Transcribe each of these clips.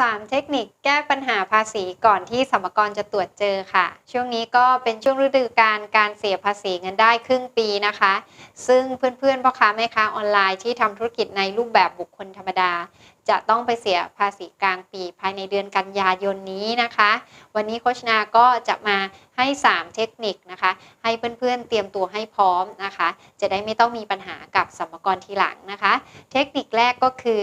3 เทคนิคแก้ปัญหาภาษีก่อนที่สมกรจะตรวจเจอค่ะ ช่วงนี้ก็เป็นช่วงฤดูการการเสียภาษีเงินได้ครึ่งปีนะคะ ซึ่งเพื่อนๆพ่อค้าแม่ค้าออนไลน์ที่ทำธุรกิจในรูปแบบบุคคลธรรมดา จะต้องไปเสียภาษีกลางปีภายในเดือนกันยายนนี้นะคะ วันนี้โคชนาก็จะมาให้ 3 เทคนิคนะคะ ให้เพื่อนๆเตรียมตัวให้พร้อมนะคะ จะได้ไม่ต้องมีปัญหากับสมกรทีหลังนะคะ เทคนิคแรกก็คือ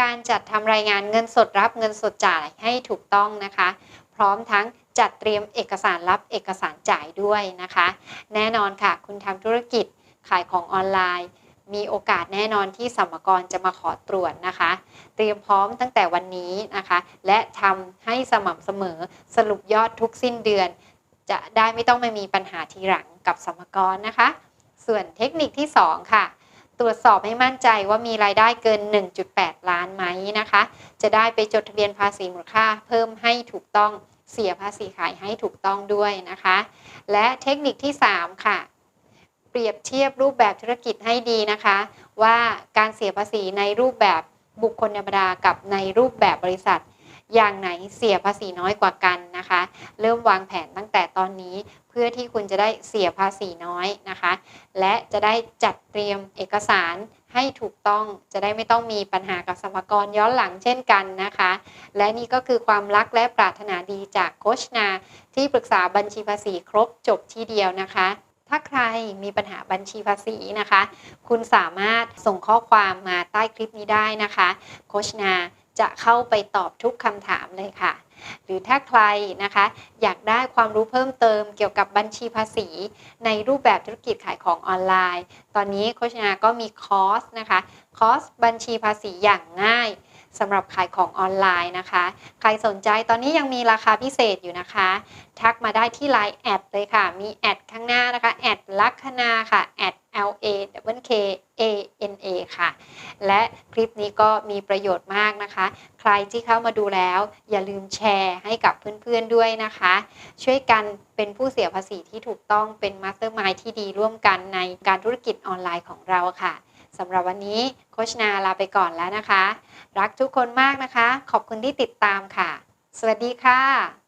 การจัดทำรายงานเงินสดรับเงินสดจ่ายให้ถูกต้องนะคะ พร้อมทั้งจัดเตรียมเอกสารรับเอกสารจ่ายด้วยนะคะ แน่นอนค่ะ คุณทำธุรกิจขายของออนไลน์ มีโอกาสแน่นอนที่สมกรจะมาขอตรวจนะคะ เตรียมพร้อมตั้งแต่วันนี้นะคะ และทำให้สม่ำเสมอสรุปยอดทุกสิ้นเดือน จะได้ไม่ต้องมามีปัญหาทีหลังกับสมกรนะคะ ส่วนเทคนิคที่ 2 ค่ะ ตรวจสอบให้มั่นใจว่ามีรายได้เกิน 1.8 ล้านไหมนะคะ จะได้ไปจดทะเบียนภาษีมูลค่า เพิ่มให้ถูกต้องเสียภาษีขายให้ถูกต้องด้วยนะคะ และเทคนิคที่ 3 ค่ะ เปรียบเทียบรูปแบบธุรกิจให้ดีนะคะ ว่าการเสียภาษีในรูปแบบบุคคลธรรมดากับในรูปแบบบริษัท อย่างไหนเสียภาษีน้อยกว่ากันนะคะ เริ่มวางแผนตั้งแต่ตอนนี้ พื่อที่คุณจะได้เสียภาษีน้อยนะคะ และจะได้จัดเตรียมเอกสารให้ถูกต้องจะได้ไม่ต้องมีปัญหากับสมกรย้อนหลังเช่นกันนะคะ และนี่ก็คือความรักและปรารถนาดีจากโคชนา ที่ปรึกษาบัญชีภาษีครบจบที่เดียวนะคะ ถ้าใครมีปัญหาบัญชีภาษีนะคะ คุณสามารถส่งข้อความมาใต้คลิปนี้ได้นะคะโคชนาจะเข้าไปตอบทุกคำถามเลยค่ะ หรือถ้าใครนะคะ อยากได้ความรู้เพิ่มเติมเกี่ยวกับบัญชีภาษี ในรูปแบบธุรกิจขายของออนไลน์ ตอนนี้โคชนาก็มีคอร์สนะคะคอร์สบัญชีภาษีอย่างง่ายสำหรับขายของออนไลน์นะคะ ใครสนใจตอนนี้ยังมีราคาพิเศษอยู่นะคะ ทักมาได้ที่ Line แอดเลยค่ะ มีแอดข้างหน้านะคะแอดลัคนาค่ะแอด L A W K A N A ค่ะ และคลิปนี้ก็มีประโยชน์มากนะคะ ใครที่เข้ามาดูแล้ว อย่าลืมแชร์ให้กับเพื่อนๆด้วยนะคะ ช่วยกันเป็นผู้เสียภาษีที่ถูกต้องเป็นมาสเตอร์มายที่ดีร่วมกันในการธุรกิจออนไลน์ของเราค่ะสำหรับวันนี้โคชนาลาไปก่อนแล้วนะคะ รักทุกคนมากนะคะ ขอบคุณที่ติดตามค่ะ สวัสดีค่ะ